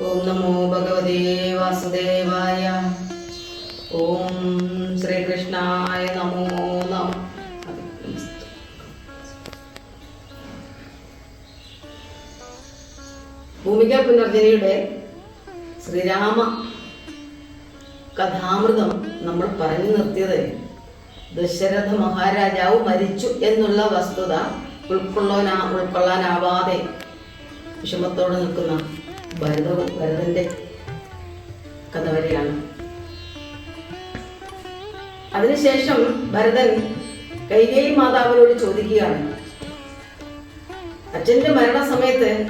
ഓം നമോ ഭഗവതേ വാസുദേവായ ഓം ശ്രീകൃഷ്ണായ നമോ നമ ഭൂമിക പുനർജനിയുടെ ശ്രീരാമ കഥാമൃതം നമ്മൾ പറഞ്ഞു നിർത്തിയത്. ദശരഥ മഹാരാജാവ് മരിച്ചു എന്നുള്ള വസ്തുത ഉൾക്കൊള്ളാൻ ഉൾക്കൊള്ളാനാവാതെ വിഷമത്തോടെ നിൽക്കുന്ന ഭരതവും ഭരതന്റെ കഥ വരെയാണ്. അതിനുശേഷം ഭരതൻ കൈകേയി മാതാവിനോട് ചോദിക്കുകയാണ്. അച്ഛന്റെ മരണസമയത്ത്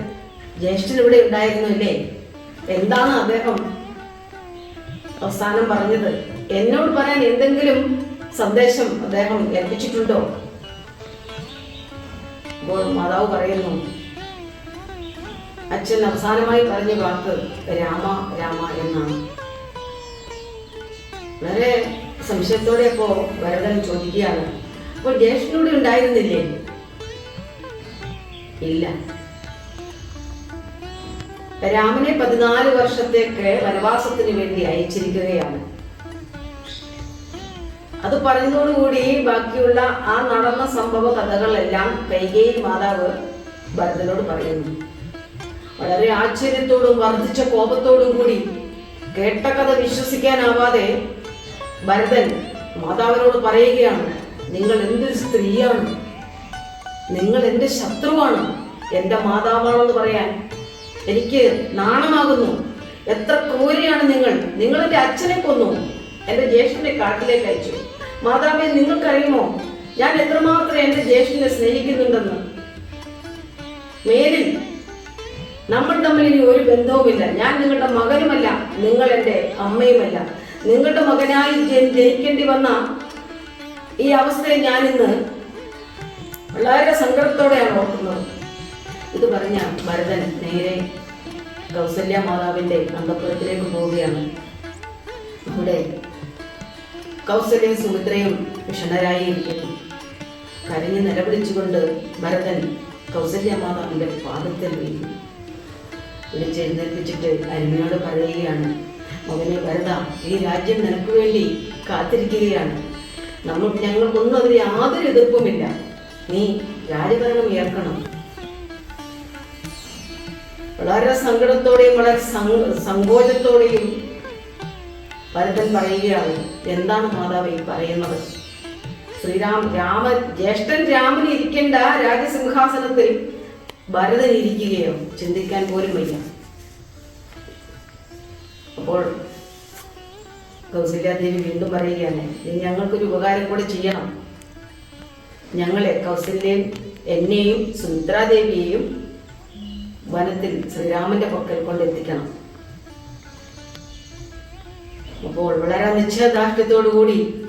ജ്യേഷ്ഠൻ ഇവിടെ ഉണ്ടായിരുന്നു അല്ലേ? എന്താണ് അദ്ദേഹം അവസാനം പറഞ്ഞത്? എന്നോട് പറയാൻ എന്തെങ്കിലും സന്ദേശം അദ്ദേഹം ഏൽപ്പിച്ചിട്ടുണ്ടോ? മാതാവ് പറയുന്നു അച്ഛൻ അവസാനമായി പറഞ്ഞ വാക്ക് രാമ രാമ എന്നാണ്. വളരെ സംശയത്തോടെ അപ്പോ വരതൻ ചോദിക്കുകയാണ്. അപ്പോൾ ജ്യേഷ്ഠനോട് ഉണ്ടായിരുന്നില്ലേ? ഇല്ല. രാമനെ പതിനാല് വർഷത്തേക്ക് വനവാസത്തിന് വേണ്ടി അയച്ചിരിക്കുകയാണ്. അത് പറയുന്നതോടുകൂടി ബാക്കിയുള്ള ആ നടന്ന സംഭവ കഥകളെല്ലാം കൈകേയി മാതാവ് ഭരതനോട് പറയുന്നു. വളരെ ആശ്ചര്യത്തോടും വർദ്ധിച്ച കോപത്തോടും കൂടി കേട്ട കഥ വിശ്വസിക്കാനാവാതെ ഭരതൻ മാതാവിനോട് പറയുകയാണ് നിങ്ങൾ എന്തൊരു സ്ത്രീയാണ്? നിങ്ങൾ എന്റെ ശത്രുവാണ്. എന്റെ മാതാവാണെന്ന് പറയാൻ എനിക്ക് നാണമാകുന്നു. എത്ര ക്രൂരിയാണ് നിങ്ങൾ? നിങ്ങൾ എന്റെ അച്ഛനെ കൊന്നു. എന്റെ ജ്യേഷ്ഠനെ കാട്ടിലേക്ക് അയച്ചു. മാതാവെ നിങ്ങൾക്കറിയുമോ? ഞാൻ എത്രമാത്രം എന്റെ ജ്യേഷ്ഠനെ സ്നേഹിക്കുന്നുണ്ടെന്ന്? മേലിൽ നമ്മൾ തമ്മിൽ ഇനി ഒരു ബന്ധവുമില്ല. ഞാൻ നിങ്ങളുടെ മകനുമല്ല നിങ്ങൾ എന്റെ അമ്മയുമല്ല. നിങ്ങളുടെ മകനായി ജനി- ജനിക്കേണ്ടി വന്ന ഈ അവസ്ഥയെ ഞാൻ ഇന്ന് വളരെ സങ്കടത്തോടെയാണ് ഓർക്കുന്നത്. ഇത് പറഞ്ഞ ഭരതൻ നേരെ കൗസല്യ മാതാവിന്റെ അന്തപുരത്തിലേക്ക് പോവുകയാണ്. ഇവിടെ കൗസല്യയും സുമിത്രയും വിഷണരായി ഇരിക്കുന്നു. കരഞ്ഞ് നിലവിളിച്ചുകൊണ്ട് ഭരതൻ കൗസല്യ മാതാവിന്റെ പാദത്തിൽ വീഴുന്നു. വിളിച്ചെഴുന്നേൽപ്പിച്ചിട്ട് അരുമയോട് പറയുകയാണ് മകനെ ഭരത ഈ രാജ്യം നിനക്ക് വേണ്ടി കാത്തിരിക്കുകയാണ്. നമ്മൾ ഞങ്ങൾക്കൊന്നും അതിന് യാതൊരു എതിർപ്പുമില്ല. നീ രാജഭരണം ഉയർക്കണം വളരെ സങ്കടത്തോടെയും വളരെ സങ്ക- സങ്കോചത്തോടെയും ഭരതൻ പറയുകയാണ് എന്താണ് മാതാവ് ഈ പറയുന്നത്? ശ്രീരാം രാമ ജ്യേഷ്ഠൻ രാമൻ ഇരിക്കേണ്ട രാജസിംഹാസനത്തിൽ ഭരതൻ ഇരിക്കുകയോ ചിന്തിക്കാൻ പോലും വയ്യ. അപ്പോൾ കൗസല്യാദേവി വീണ്ടും പറയുകയാണ് "നീ ഞങ്ങൾക്കൊരു ഉപകാരം കൂടി ചെയ്യണം. ഞങ്ങളെ കൗസല്യം എന്നെയും സുമിത്രാദേവിയെയും വനത്തിൽ ശ്രീരാമന്റെ പക്കൽ കൊണ്ടെത്തിക്കണം. അപ്പോൾ വളരെ നിശ്ചയദാർഢ്യത്തോടുകൂടി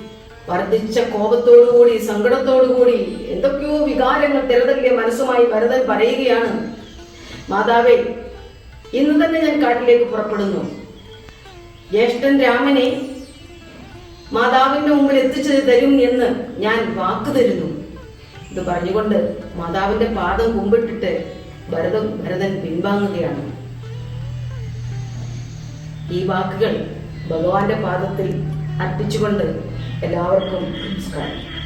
വർദ്ധിച്ച കോപത്തോടുകൂടി സങ്കടത്തോടുകൂടി എന്തൊക്കെയോ വികാരങ്ങൾ തിരതല്ലിയ മനസ്സുമായി ഭരതൻ പറയുകയാണ്. മാതാവേ ഇന്ന് തന്നെ ഞാൻ കാട്ടിലേക്ക് പുറപ്പെടുന്നു. ജ്യേഷ്ഠൻ രാമനെ മാതാവിന്റെ മുമ്പിൽ എത്തിച്ചു തരും എന്ന് ഞാൻ വാക്ക് തരുന്നു. ഇത് പറഞ്ഞുകൊണ്ട് മാതാവിന്റെ പാദം കുമ്പിട്ടിട്ട് ഭരതൻ ഭരതൻ പിൻവാങ്ങുകയാണ്. ഈ വാക്കുകൾ ഭഗവാന്റെ പാദത്തിൽ അർപ്പിച്ചുകൊണ്ട് എല്ലാവർക്കും നമസ്കാരം.